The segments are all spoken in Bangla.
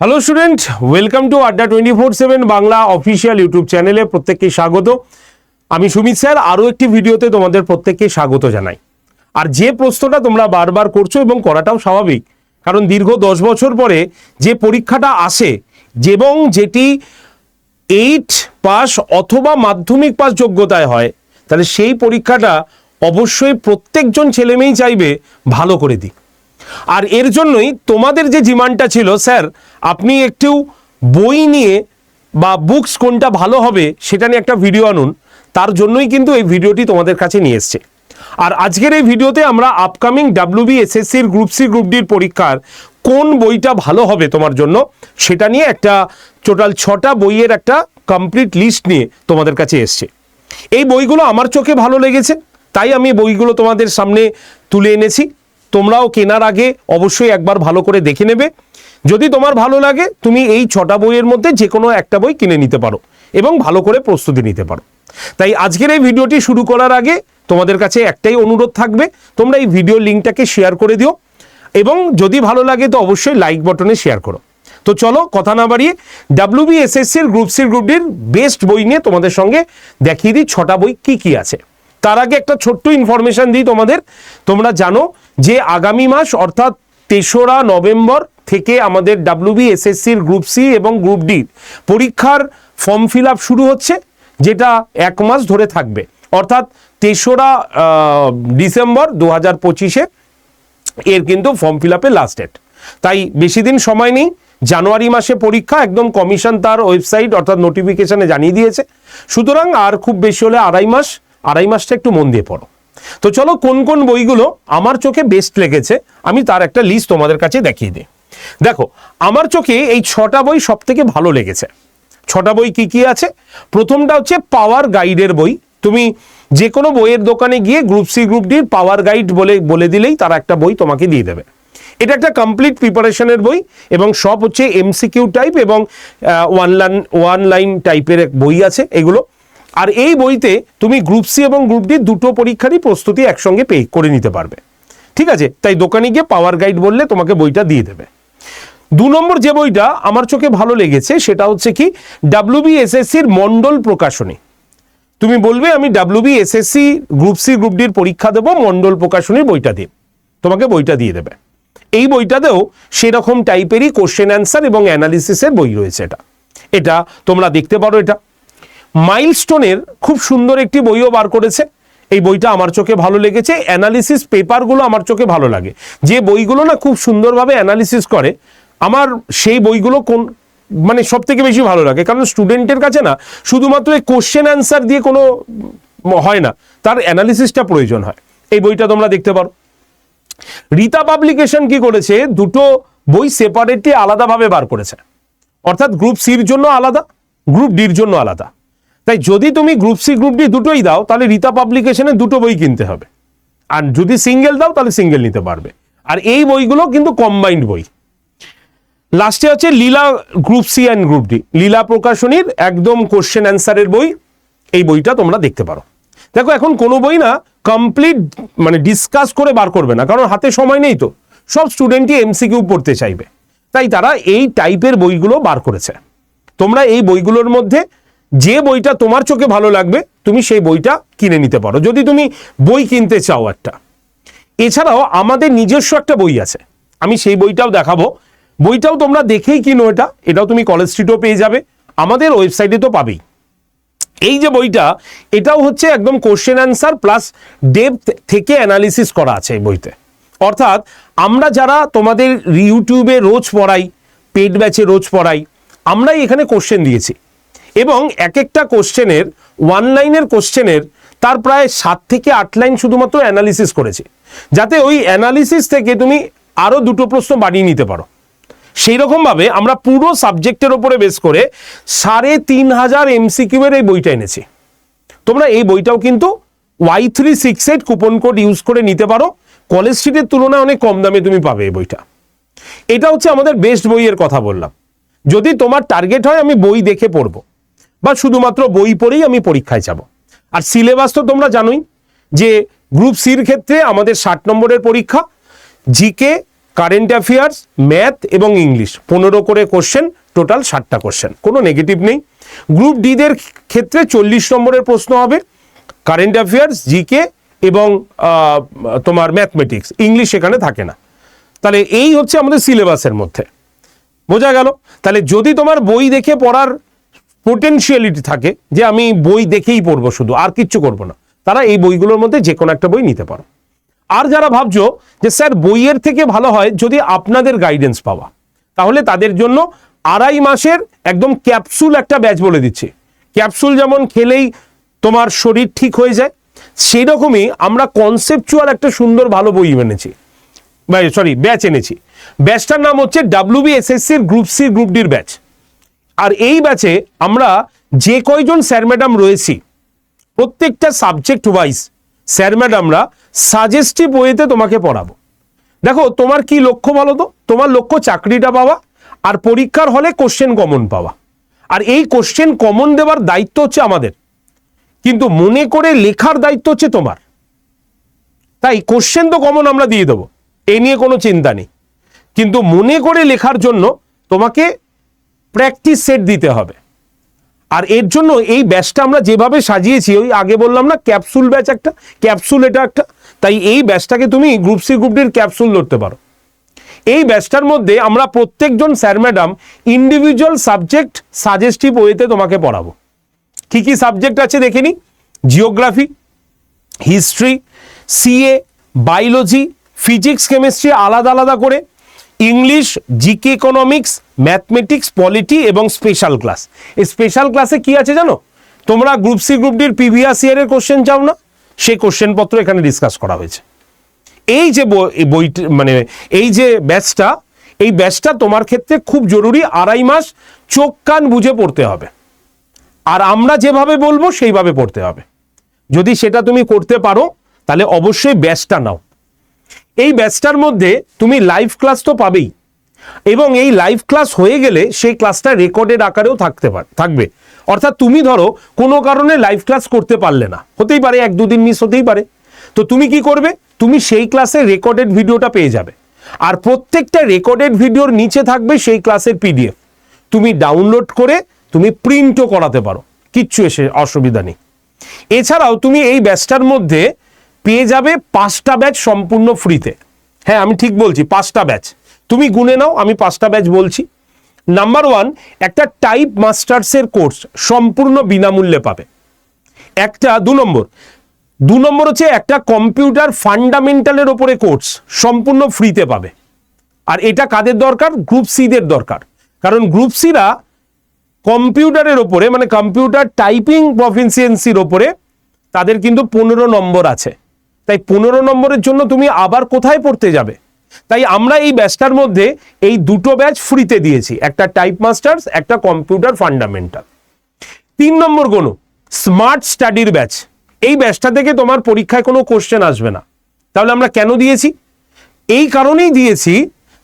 Hello student welcome to Adda twenty four seven Bangla official YouTube চ্যানেলে প্রত্যেককে স্বাগত। আমি সুমিত স্যার, আরও একটি ভিডিওতে তোমাদের প্রত্যেককে স্বাগত জানাই। আর যে প্রশ্নটা তোমরা বারবার করছ এবং করাটাও স্বাভাবিক, কারণ দীর্ঘ দশ বছর পরে যে পরীক্ষাটা আসে এবং যেটি এইট পাস অথবা মাধ্যমিক পাস যোগ্যতায় হয়, তাহলে সেই পরীক্ষাটা অবশ্যই প্রত্যেকজন ছেলেমেয়েই চাইবে ভালো করে দিক। আর এর জন্যই তোমাদের যে ডিমান্ডটা ছিল, স্যার, আপনি একটু বই নিয়ে বা বুকস কোনটা ভালো হবে সেটা নিয়ে একটা ভিডিও আনুন। তার জন্যই কিন্তু এই ভিডিওটি তোমাদের কাছে নিয়ে এসছে। আর আজকের এই ভিডিওতে আমরা আপকামিং ডাব্লিউবি এসএসসির গ্রুপ সি গ্রুপ ডির পরীক্ষার কোন বইটা ভালো হবে তোমার জন্য, সেটা নিয়ে একটা টোটাল ছটা বইয়ের একটা কমপ্লিট লিস্ট নিয়ে তোমাদের কাছে এসছে। এই বইগুলো আমার চোখে ভালো লেগেছে, তাই আমি বইগুলো তোমাদের সামনে তুলে এনেছি। তোমরাও কেনার আগে অবশ্যই একবার ভালো করে দেখে নেবে। যদি তোমার ভালো লাগে, তুমি এই ছটা বইয়ের মধ্যে যে কোনো একটা বই কিনে নিতে পারো এবং ভালো করে প্রস্তুতি নিতে পারো। তাই আজকের এই ভিডিওটি শুরু করার আগে তোমাদের কাছে একটাই অনুরোধ থাকবে, তোমরা এই ভিডিও লিঙ্কটাকে শেয়ার করে দিও এবং যদি ভালো লাগে তো অবশ্যই লাইক বটনে শেয়ার করো। তো চলো কথা না বাড়িয়ে ডাব্লিউবি এসএসসির গ্রুপ সি গ্রুপ বেস্ট বই নিয়ে তোমাদের সঙ্গে দেখিয়ে দিই ছটা বই কি কি আছে। তার আগে একটা ছোট্ট ইনফরমেশন দিই তোমাদের। তোমরা জানো যে আগামী মাস অর্থাৎ তেসরা নভেম্বর থেকে আমাদের ডাব্লিউবি এসএসসির গ্রুপ সি এবং গ্রুপ ডি পরীক্ষার ফর্ম ফিল শুরু হচ্ছে, যেটা এক মাস ধরে থাকবে। অর্থাৎ তেসরা ডিসেম্বর দু হাজার পঁচিশে এর কিন্তু ফর্ম ফিল আপের লাস্ট ডেট তাই বেশি দিন সময় নেই, জানুয়ারি মাসে পরীক্ষা, একদম কমিশন তার ওয়েবসাইট অর্থাৎ নোটিফিকেশনে জানিয়ে দিয়েছে। সুতরাং আর খুব বেশি হলে আড়াই মাস আড়াই মাসটা একটু মন দিয়ে পড়ো। তো চলো কোন কোন বইগুলো আমার চোখে বেস্ট লেগেছে, আমি তার একটা লিস্ট তোমাদের কাছে দেখিয়ে দিই। দেখো, আমার চোখে এই ছটা বই সব থেকে ভালো লেগেছে। ছটা বই কি কি আছে? প্রথমটা হচ্ছে পাওয়ার গাইডের বই। তুমি যে কোনো বইয়ের দোকানে গিয়ে গ্রুপ সি গ্রুপ ডির পাওয়ার গাইড বলে বলে দিলেই তারা একটা বই তোমাকে দিয়ে দেবে। এটা একটা কমপ্লিট প্রিপারেশনের বই এবং সব হচ্ছে এমসিকিউ টাইপ এবং ওয়ান লাইন ওয়ান লাইন টাইপের বই আছে এগুলো। আর এই বইতে তুমি গ্রুপ সি এবং গ্রুপ ডি দুটো পরীক্ষারই প্রস্তুতি একসঙ্গে পে করে নিতে পারবে। ঠিক আছে? তাই দোকানে গিয়ে পাওয়ার গাইড বললে তোমাকে বইটা দিয়ে দেবে। দু নম্বর যে বইটা আমার চোখে ভালো লেগেছে সেটা হচ্ছে কি ডাব্লিউবি এসএসসির মন্ডল প্রকাশনী। তুমি বলবে, আমি WB SSC group C group ডির পরীক্ষা দেবো, মন্ডল প্রকাশনীর বইটা দিয়ে। তোমাকে বইটা দিয়ে দেবে। এই বইটাতেও সেরকম টাইপেরই কোশ্চেন অ্যান্সার এবং অ্যানালিসিসের বই রয়েছে এটা। এটা তোমরা দেখতে পারো এটা। মাইলস্টোনের খুব সুন্দর একটি বইও বার করেছে। এই বইটা আমার চোখে ভালো লেগেছে। অ্যানালিসিস পেপারগুলো আমার চোখে ভালো লাগে। যে বইগুলো না খুব সুন্দরভাবে অ্যানালিসিস করে, আমার সেই বইগুলো কোন মানে সব থেকে বেশি ভালো লাগে। কারণ স্টুডেন্টের কাছে না শুধুমাত্র এই কোশ্চেন অ্যান্সার দিয়ে কোনো হয় না, তার অ্যানালিসিসটা প্রয়োজন হয়। এই বইটা তোমরা দেখতে পারো। রীতা পাবলিকেশন কি করেছে? দুটো বই সেপারেটলি আলাদাভাবে বার করেছে। অর্থাৎ গ্রুপ সির জন্য আলাদা গ্রুপ ডির জন্য আলাদা। তাই যদি তুমি গ্রুপ সি গ্রুপ ডি দুটোই দাও, তাহলে রীতা পাবলিকেশনে দুটো বই কিনতে হবে। আর যদি সিঙ্গেল দাও, তাহলে সিঙ্গেল নিতে পারবে। আর এই বইগুলো কিন্তু কম্বাইন্ড বই। লাস্টে হচ্ছে Leela group C and group D Leela প্রকাশনীর একদম কোশ্চেন অ্যান্সারের বই। এই বইটা তোমরা দেখতে পারো। দেখো, এখন কোনো বই না কমপ্লিট মানে ডিসকাস করে বার করবে না, কারণ হাতে সময় নেই তো। সব স্টুডেন্টই এমসিকিউ পড়তে চাইবে। তাই তারা এই টাইপের বইগুলো বার করেছে। তোমরা এই বইগুলোর মধ্যে যে বইটা তোমার চোখে ভালো লাগবে, তুমি সেই বইটা কিনে নিতে পারো। যদি তুমি বই কিনতে চাও একটা। এছাড়াও আমাদের নিজস্ব একটা বই আছে। আমি সেই বইটাও দেখাবো। বইটাও তোমরা দেখেই কিনো এটা। এটাও তুমি কলেজ স্ট্রিটও পেয়ে যাবে। আমাদের ওয়েবসাইটে তো পাবেই। এই যে বইটা, এটাও হচ্ছে একদম কোশ্চেন অ্যান্সার প্লাস ডেপথ থেকে অ্যানালিসিস করা আছে এই বইতে। অর্থাৎ আমরা যারা তোমাদের ইউটিউবে রোজ পড়াই পেড ব্যাচে রোজ পড়াই, আমরাই এখানে কোশ্চেন দিয়েছি। এবং এক একটা কোশ্চেনের ওয়ান লাইনের কোশ্চেনের তার প্রায় সাত থেকে আট লাইন শুধুমাত্র অ্যানালিসিস করেছে। যাতে ওই অ্যানালিসিস থেকে তুমি আরও দুটো প্রশ্ন বানিয়ে নিতে পারো। সেই রকমভাবে আমরা পুরো সাবজেক্টের ওপরে বেস করে সাড়ে তিন হাজার এমসিকিউ এর এই বইটা এনেছি। তোমরা এই বইটাও কিন্তু Y three six eight coupon code use করে নিতে পারো। কলেজ স্ট্রিটের তুলনায় অনেক কম দামে তুমি পাবে এই বইটা। এটা হচ্ছে আমাদের বেস্ট বইয়ের কথা বললাম। যদি তোমার টার্গেট হয়, আমি বই দেখে পড়ব। বা শুধুমাত্র বই পড়েই আমি পরীক্ষায় যাব। আর সিলেবাস তো তোমরা জানোই যে গ্রুপ সির ক্ষেত্রে আমাদের ষাট নম্বরের পরীক্ষা, জিকে, কারেন্ট অ্যাফেয়ার্স, ম্যাথ এবং ইংলিশ। পনেরো করে কোশ্চেন, টোটাল ষাটটা কোশ্চেন। কোনো নেগেটিভ নেই। গ্রুপ ডিদের ক্ষেত্রে চল্লিশ নম্বরের প্রশ্ন হবে, কারেন্ট অ্যাফেয়ার্স, জিকে এবং তোমার ম্যাথমেটিক্স। ইংলিশ এখানে থাকে না। তাহলে এই হচ্ছে আমাদের সিলেবাসের মধ্যে। বোঝা গেল? তাহলে যদি তোমার বই দেখে পড়ার পোটেনশিয়ালিটি থাকে যে আমি বই দেখেই পড়ব শুধু, আর কিচ্ছু করব না। তারা এই বইগুলোর মধ্যে যে কোনো একটা বই নিতে পারো। আর যারা ভাবছ যে, স্যার, বইয়ের থেকে ভালো হয় যদি আপনাদের গাইডেন্স পাওয়া, তাহলে তাদের জন্য আড়াই মাসের একদম ক্যাপসুল একটা ব্যাচ বলে দিচ্ছি। ক্যাপসুল যেমন খেলেই তোমার শরীর ঠিক হয়ে যায় সেই রকমই আমরা কনসেপচুয়াল একটা সুন্দর ভালো বই এনেছি। সরি ব্যাচ এনেছি। ব্যাচটার নাম হচ্ছে ডাব্লিউবি এসএসসির গ্রুপ সি গ্রুপ ডির ব্যাচ আর এই ব্যাচে আমরা যে কয়জন স্যার ম্যাডাম রয়েছি, প্রত্যেকটা সাবজেক্ট ওয়াইজ স্যার ম্যাডামরা সাজেস্টিভ ওয়েতে তোমাকে পড়াবো। দেখো, তোমার কি লক্ষ্য বলো তো? তোমার লক্ষ্য চাকরিটা পাওয়া আর পরীক্ষার হলে কোশ্চেন কমন পাওয়া। আর এই কোশ্চেন কমন দেওয়ার দায়িত্ব হচ্ছে আমাদের। কিন্তু মনে করে লেখার দায়িত্ব হচ্ছে তোমার। তাই কোশ্চেন তো কমন আমরা দিয়ে দেবো। এ নিয়ে কোনো চিন্তা নেই। কিন্তু মনে করে লেখার জন্য তোমাকে প্র্যাকটিস সেট দিতে হবে। আর এর জন্য এই ব্যাচটা আমরা যেভাবে সাজিয়েছি, ওই আগে বললাম না ক্যাপসুল ব্যাচ একটা ক্যাপসুল এটা একটা, তাই এই ব্যাচটাকে তুমি গ্রুপ সি গ্রুপ ডির ক্যাপসুল ধরতে পারো। এই ব্যাচটার মধ্যে আমরা প্রত্যেকজন sir madam individual subject suggestive ওয়েতে তোমাকে পড়াবো। কি কি সাবজেক্ট আছে দেখে নি? Geography history CA biology physics chemistry আলাদা আলাদা করে English, GK economics mathematics polity এবং স্পেশাল ক্লাস এই স্পেশাল ক্লাসে কি আছে জানো? তোমরা গ্রুপ সি গ্রুপ ডির প্রিভিয়াস ইয়ারের কোশ্চেন চাও না? সেই কোশ্চেন পত্র এখানে ডিসকাস করা হয়েছে। এই যে বই- মানে এই যে ব্যাচটা এই ব্যাচটা তোমার ক্ষেত্রে খুব জরুরি, আড়াই মাস চোখ কান বুঝে পড়তে হবে। আর আমরা যেভাবে বলব সেইভাবে পড়তে হবে। যদি সেটা তুমি করতে পারো, তাহলে অবশ্যই ব্যাচটা নাও। এই ব্যাচটার মধ্যে তুমি লাইভ ক্লাস তো পাবেই। এবং এই লাইভ ক্লাস হয়ে গেলে সেই ক্লাসটা রেকর্ডেড আকারেও থাকতে পারে থাকবে। অর্থাৎ তুমি ধরো, কোনো কারণে লাইভ ক্লাস করতে পারলে না। হতেই পারে, এক দুদিন মিস হতেই পারে। তো তুমি কি করবে? তুমি সেই ক্লাসে রেকর্ডেড ভিডিওটা পেয়ে যাবে। আর প্রত্যেকটা রেকর্ডেড ভিডিওর নিচে থাকবে সেই ক্লাসের পিডিএফ তুমি ডাউনলোড করে তুমি প্রিন্টও করাতে পারো। কিচ্ছু এসে অসুবিধা নেই। এছাড়াও তুমি এই ব্যাচটার মধ্যে পেয়ে যাবে পাঁচটা ব্যাচ সম্পূর্ণ ফ্রিতে হ্যাঁ আমি ঠিক বলছি, পাঁচটা ব্যাচ তুমি গুনে নাও, আমি পাঁচটা ব্যাচ বলছি। নাম্বার ওয়ান একটা টাইপ মাস্টার্সের কোর্স সম্পূর্ণ বিনামূল্যে পাবে। একটা, দু নম্বর। দু নম্বর হচ্ছে একটা কম্পিউটার ফান্ডামেন্টালের ওপরে কোর্স সম্পূর্ণ ফ্রিতে পাবে। আর এটা কাদের দরকার? গ্রুপ সিদের দরকার। কারণ গ্রুপ সিরা কম্পিউটারের ওপরে মানে কম্পিউটার টাইপিং প্রফিসিয়েন্সির ওপরে তাদের কিন্তু পনেরো নম্বর আছে। তাই পনেরো নম্বরের জন্য তুমি আবার কোথায় পড়তে যাবে? তাই আমরা এই ব্যাচটার মধ্যে এই দুটো ব্যাচ ফ্রিতে দিয়েছি। একটা টাইপ মাস্টার্স, একটা কম্পিউটার ফান্ডামেন্টাল। তিন নম্বর কোনো স্মার্ট স্টাডির ব্যাচ। এই ব্যাচটা থেকে তোমার পরীক্ষায় কোনো কোশ্চেন আসবে না। তাহলে আমরা কেন দিয়েছি? এই কারণেই দিয়েছি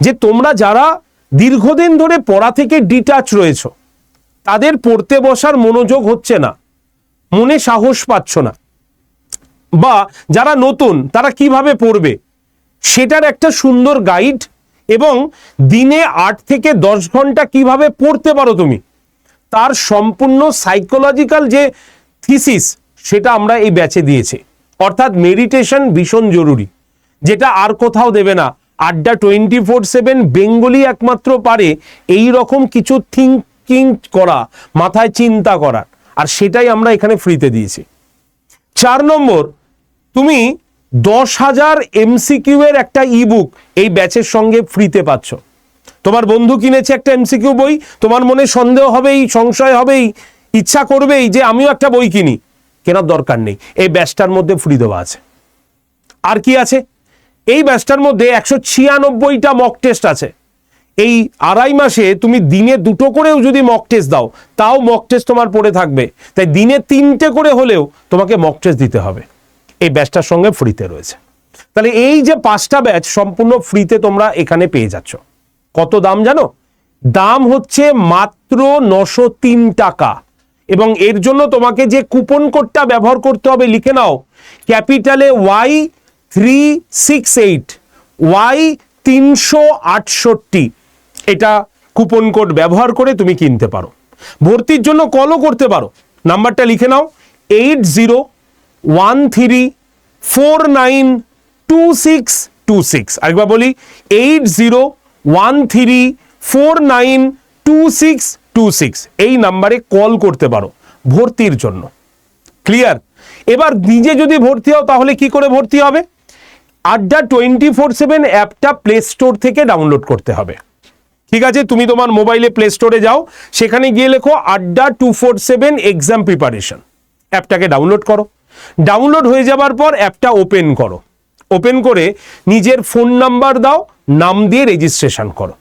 যে তোমরা যারা দীর্ঘদিন ধরে পড়া থেকে ডিটাচ রয়েছো, তাদের পড়তে বসার মনোযোগ হচ্ছে না। মনে সাহস পাচ্ছ না। বা যারা নতুন, তারা কীভাবে পড়বে? সেটার একটা সুন্দর গাইড এবং দিনে আট থেকে দশ ঘণ্টা কীভাবে পড়তে পারো তুমি? তার সম্পূর্ণ সাইকোলজিক্যাল যে থিসিস সেটা আমরা এই ব্যাচে দিয়েছি। অর্থাৎ মেডিটেশন ভীষণ জরুরি, যেটা আর কোথাও দেবে না। আড্ডা টোয়েন্টি ফোর সেভেন বেঙ্গলি একমাত্র পারে এই রকম কিছু থিঙ্কিং করা, মাথায় চিন্তা করার। আর সেটাই আমরা এখানে ফ্রিতে দিয়েছি। চার নম্বর তুমি দশ হাজার এমসিকিউ এর একটা ইবুক এই ব্যাচের সঙ্গে ফ্রিতে পাচ্ছ। তোমার বন্ধু কিনেছে একটা এমসিকিউ বই, তোমার মনে সন্দেহ হবেই, সংশয় হবেই, ইচ্ছা করবেই যে আমিও একটা বই কিনি। কেনার দরকার নেই। এই ব্যাচটার মধ্যে ফ্রি দেওয়া আছে। আর কি আছে? এই ব্যাচটার মধ্যে একশো ছিয়ানব্বইটা মক টেস্ট আছে। এই আড়াই মাসে তুমি দিনে দুটো করেও যদি মক টেস্ট দাও, তাও মক টেস্ট তোমার পড়ে থাকবে। তাই দিনে তিনটে করে হলেও তোমাকে মক টেস্ট দিতে হবে। এই ব্যাচটার সঙ্গে ফ্রিতে রয়েছে। তাহলে এই যে পাঁচটা ব্যাচ সম্পূর্ণ ফ্রিতে তোমরা এখানে পেয়ে যাচ্ছ। কত দাম জানো? দাম হচ্ছে মাত্র নশো তিন টাকা। এবং এর জন্য তোমাকে যে কুপন কোডটা ব্যবহার করতে হবে, লিখে নাও, ক্যাপিটালে Y three six eight, Y তিনশো আটষট্টি। এটা কুপন কোড ব্যবহার করে তুমি কিনতে পারো। ভর্তির জন্য কলও করতে পারো। নাম্বারটা লিখে নাও, eight zero one three four nine two six two six আরেকবার বলি eight zero one three four nine two six two six এই নাম্বারে কল করতে পারো ভর্তির জন্য। ক্লিয়ার এবার নিজে যদি ভর্তি হও, তাহলে কি করে ভর্তি হবে? আড্ডা টোয়েন্টি ফোর সেভেন অ্যাপটা প্লে স্টোর থেকে ডাউনলোড করতে হবে। ঠিক আছে, তুমি তোমার মোবাইলে প্লে স্টোরে যাও, সেখানে গিয়ে লেখো Adda two four seven exam preparation অ্যাপটাকে download করো। ডাউনলোড হয়ে যাবার পর অ্যাপটা ওপেন করো। ওপেন করে নিজের ফোন নাম্বার দাও, নাম দিয়ে রেজিস্ট্রেশন করো।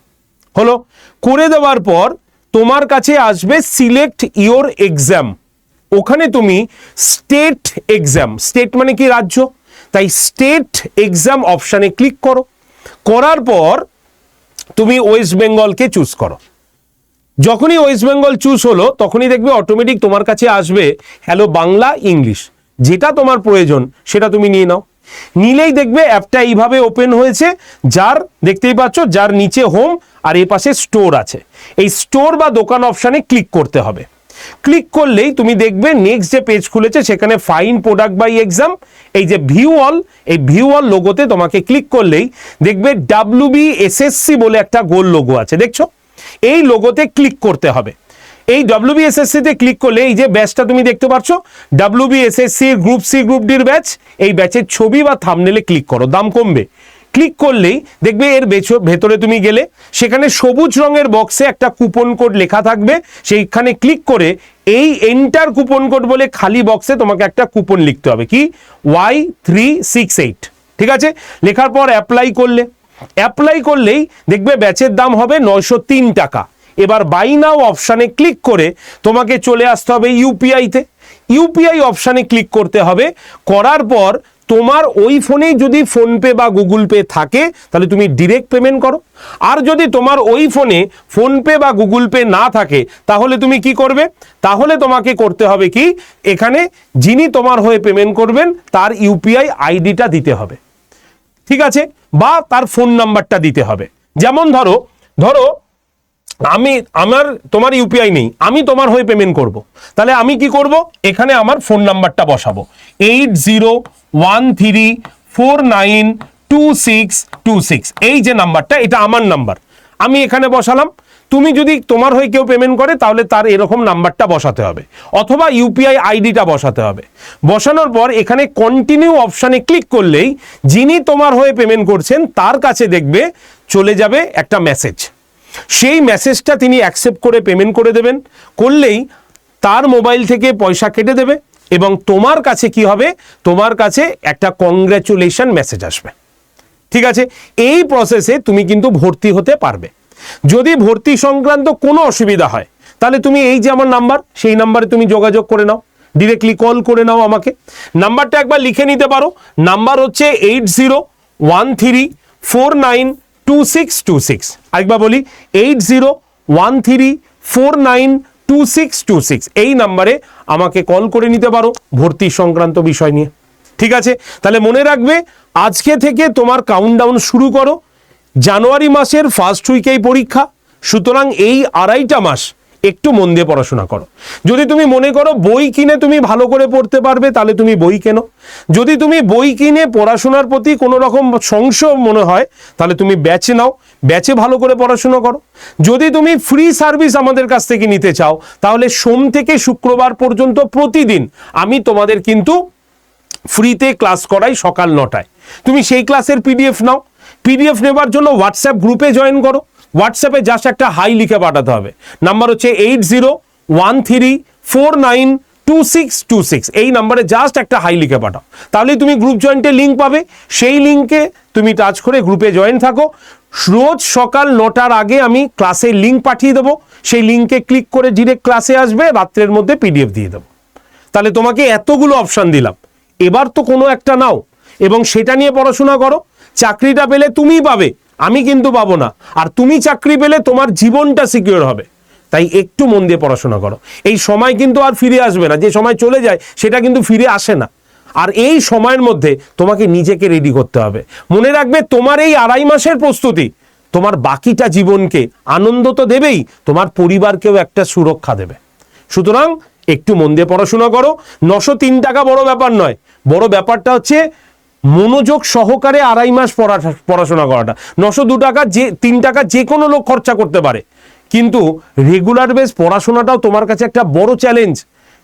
হলো? করে দেওয়ার পর তোমার কাছে আসবে সিলেক্ট ইওর এক্সাম ওখানে তুমি স্টেট এক্সাম স্টেট মানে কি রাজ্য? তাই স্টেট এক্সাম অপশানে ক্লিক করো। করার পর তুমি ওয়েস্ট বেঙ্গলকে চুজ করো। যখনই ওয়েস্ট বেঙ্গল চুজ হলো, তখনই দেখবে অটোমেটিক তোমার কাছে আসবে হ্যালো বাংলা ইংলিশ যেটা তোমার প্রয়োজন, সেটা তুমি নিয়ে নাও। নিলেই দেখবে অ্যাপটা এইভাবে ওপেন হয়েছে, যার, দেখতেই পাচ্ছ, যার নিচে হোম আর এ পাশে স্টোর আছে। এই স্টোর বা দোকান অপশানে ক্লিক করতে হবে। ক্লিক করলেই তুমি দেখবে নেক্সট যে পেজ খুলেছে, সেখানে ফাইন প্রোডাক্ট বাই এক্সাম এই যে ভিউ অল এই ভিউ অল লোগোতে তোমাকে ক্লিক করলেই দেখবে ডাব্লিউ বি এসএসসি বলে একটা গোল লোগো আছে, দেখছ? এই লোগোতে ক্লিক করতে হবে। এই ডব্লিউবিএসএসসি তে ক্লিক করলে এই যে ব্যাচটা তুমি দেখতে পাচ্ছ ডাব্লিউবিএসএসসি গ্রুপ সি গ্রুপ ডির ব্যাচ এই ব্যাচের ছবি বা থামনেলে ক্লিক করো, দাম কমবে। ক্লিক করলেই দেখবে এর ভেতরে তুমি গেলে, সেখানে সবুজ রঙের বক্সে একটা কুপন কোড লেখা থাকবে, সেইখানে ক্লিক করে এই এন্টার কুপন কোড বলে খালি বক্সে তোমাকে একটা কুপন লিখতে হবে। কি? ওয়াই থ্রি সিক্স এইট ঠিক আছে? লেখার পর অ্যাপ্লাই করলে। অ্যাপ্লাই করলেই দেখবে ব্যাচের দাম হবে নয়শো তিন টাকা। এবার বাই নাও অপশানে ক্লিক করে তোমাকে চলে আসতে হবে ইউপিআইতে ইউপিআই অপশানে ক্লিক করতে হবে। করার পর তোমার ওই ফোনেই যদি ফোনপে বা গুগল পে থাকে, তাহলে তুমি ডিরেক্ট পেমেন্ট করো। আর যদি তোমার ওই ফোনে ফোনপে বা গুগল পে না থাকে, তাহলে তুমি কি করবে? তাহলে তোমাকে করতে হবে কি? এখানে যিনি তোমার হয়ে পেমেন্ট করবেন, তার ইউপিআই আইডিটা দিতে হবে। ঠিক আছে? বা তার ফোন নাম্বারটা দিতে হবে। যেমন ধরো ধরো আমি, আমার, তোমার ইউপিআই নেই, আমি তোমার হয়ে পেমেন্ট করব। তাহলে আমি কি করব? এখানে আমার ফোন নাম্বারটা বসাবো। Eight zero one three four nine two six two six এই যে নাম্বারটা এটা আমার নাম্বার আমি এখানে বসালাম। তুমি যদি তোমার হয়ে কেউ পেমেন্ট করে, তাহলে তার এরকম নাম্বারটা বসাতে হবে। অথবা ইউপিআই আইডিটা বসাতে হবে। বসানোর পর এখানে কন্টিনিউ অপশানে ক্লিক করলেই যিনি তোমার হয়ে পেমেন্ট করছেন, তার কাছে দেখবে চলে যাবে একটা মেসেজ সেই মেসেজটা তিনি অ্যাকসেপ্ট করে পেমেন্ট করে দেবেন। করলেই তার মোবাইল থেকে পয়সা কেটে দেবে এবং তোমার কাছে কি হবে? তোমার কাছে একটা কংগ্রাচুলেশন মেসেজ আসবে। ঠিক আছে? এই প্রসেসে তুমি কিন্তু ভর্তি হতে পারবে। যদি ভর্তি সংক্রান্ত কোনো অসুবিধা হয়, তাহলে তুমি এই যে আমার নাম্বার সেই নাম্বারে তুমি যোগাযোগ করে নাও। ডিরেক্টলি কল করে নাও আমাকে। নাম্বারটা একবার লিখে নিতে পারো। নাম্বার হচ্ছে eight zero one three four nine two six two six আরেকবার বলি eight zero one three four nine two six two six এই নাম্বারে আমাকে কল করে নিতে পারো ভর্তি সংক্রান্ত বিষয় নিয়ে। ঠিক আছে? তাহলে মনে রাখবে, আজকে থেকে তোমার কাউন্টডাউন শুরু করো। জানুয়ারি মাসের ফার্স্ট উইকেই পরীক্ষা। সুতরাং এই আড়াইটা মাস একটু মন দিয়ে পড়াশোনা করো। যদি তুমি মনে করো বই কিনে তুমি ভালো করে পড়তে পারবে, তাহলে তুমি বই কেনো। যদি তুমি বই কিনে পড়াশোনার প্রতি কোনো রকম সংশয় মনে হয়, তাহলে তুমি ব্যাচে নাও, ব্যাচে ভালো করে পড়াশোনা করো। যদি তুমি ফ্রি সার্ভিস আমাদের কাছ থেকে নিতে চাও, তাহলে সোম থেকে শুক্রবার পর্যন্ত প্রতিদিন আমি তোমাদের কিন্তু ফ্রিতে ক্লাস করাই সকাল নটায়। তুমি সেই ক্লাসের পিডিএফ নাও। পিডিএফ নেবার জন্য হোয়াটসঅ্যাপ গ্রুপে জয়েন করো। হোয়াটসঅ্যাপে জাস্ট একটা হাই লিখে পাঠাতে হবে। নাম্বার হচ্ছে eight zero one three four nine two six two six এই নাম্বারে জাস্ট একটা হাই লিখে পাঠাও। তাহলেই তুমি গ্রুপ জয়েন্টের লিঙ্ক পাবে। সেই লিঙ্কে তুমি টাচ করে গ্রুপে জয়েন থাকো। রোজ সকাল নটার আগে আমি ক্লাসের লিঙ্ক পাঠিয়ে দেবো। সেই লিঙ্কে ক্লিক করে ডিরেক্ট ক্লাসে আসবে, রাত্রের মধ্যে পিডিএফ দিয়ে দেবো। তাহলে তোমাকে এতগুলো অপশান দিলাম। এবার তো কোনো একটা নাও। এবং সেটা নিয়ে পড়াশোনা করো। চাকরিটা পেলে তুমিই পাবে। আমি কিন্তু পাবো না। আর তুমি চাকরি পেলে তোমার জীবনটা সিকিউর হবে। তাই একটু মন দিয়ে পড়াশোনা করো। এই সময় কিন্তু আর ফিরে আসবে না। যে সময় চলে যায়, সেটা কিন্তু ফিরে আসে না। আর এই সময়ের মধ্যে তোমাকে নিজেকে রেডি করতে হবে। মনে রাখবে, তোমার এই আড়াই মাসের প্রস্তুতি, তোমার বাকিটা জীবনকে আনন্দ তো দেবেই, তোমার পরিবারকেও একটা সুরক্ষা দেবে। সুতরাং একটু মন দিয়ে পড়াশোনা করো। নশো তিন টাকা বড় ব্যাপার নয়। বড় ব্যাপারটা হচ্ছে মনোযোগ সহকারে আড়াই মাস পড়া পড়াশোনা করাটা। নশো দু টাকা যে, তিন টাকা যে কোনো লোক খরচা করতে পারে। কিন্তু রেগুলার বেস পড়াশোনাটাও তোমার কাছে একটা বড় চ্যালেঞ্জ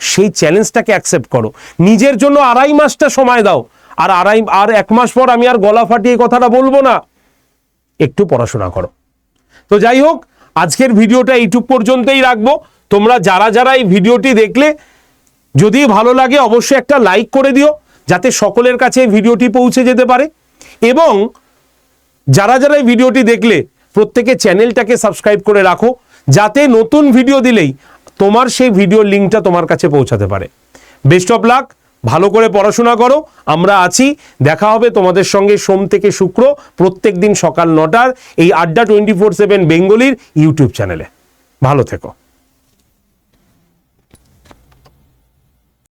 সেই চ্যালেঞ্জটাকে অ্যাকসেপ্ট করো। নিজের জন্য আড়াই মাসটা সময় দাও। আর আড়াই আর এক মাস পর আমি আর গলা ফাটিয়ে কথাটা বলব না। একটু পড়াশোনা করো। তো যাই হোক, আজকের ভিডিওটা এইটুক পর্যন্তই রাখব। তোমরা যারা যারা এই ভিডিওটি দেখলে, যদি ভালো লাগে অবশ্যই একটা লাইক করে দিও। যাতে সকলের কাছে ভিডিওটি পৌঁছে যেতে পারে। এবং যারা যারা ভিডিওটি দেখলে, প্রত্যেকে চ্যানেলটাকে সাবস্ক্রাইব করে রাখো, যাতে নতুন ভিডিও দিলেই তোমার সেই ভিডিও লিঙ্কটা তোমার কাছে পৌঁছাতে পারে। বেস্ট অফ লাক, ভালো করে পড়াশোনা করো। আমরা আছি, দেখা হবে তোমাদের সঙ্গে সোম থেকে শুক্র, প্রত্যেক দিন সকাল নটার এই আড্ডা টোয়েন্টি ফোর সেভেন বেঙ্গলির ইউটিউব চ্যানেলে। ভালো থেকো।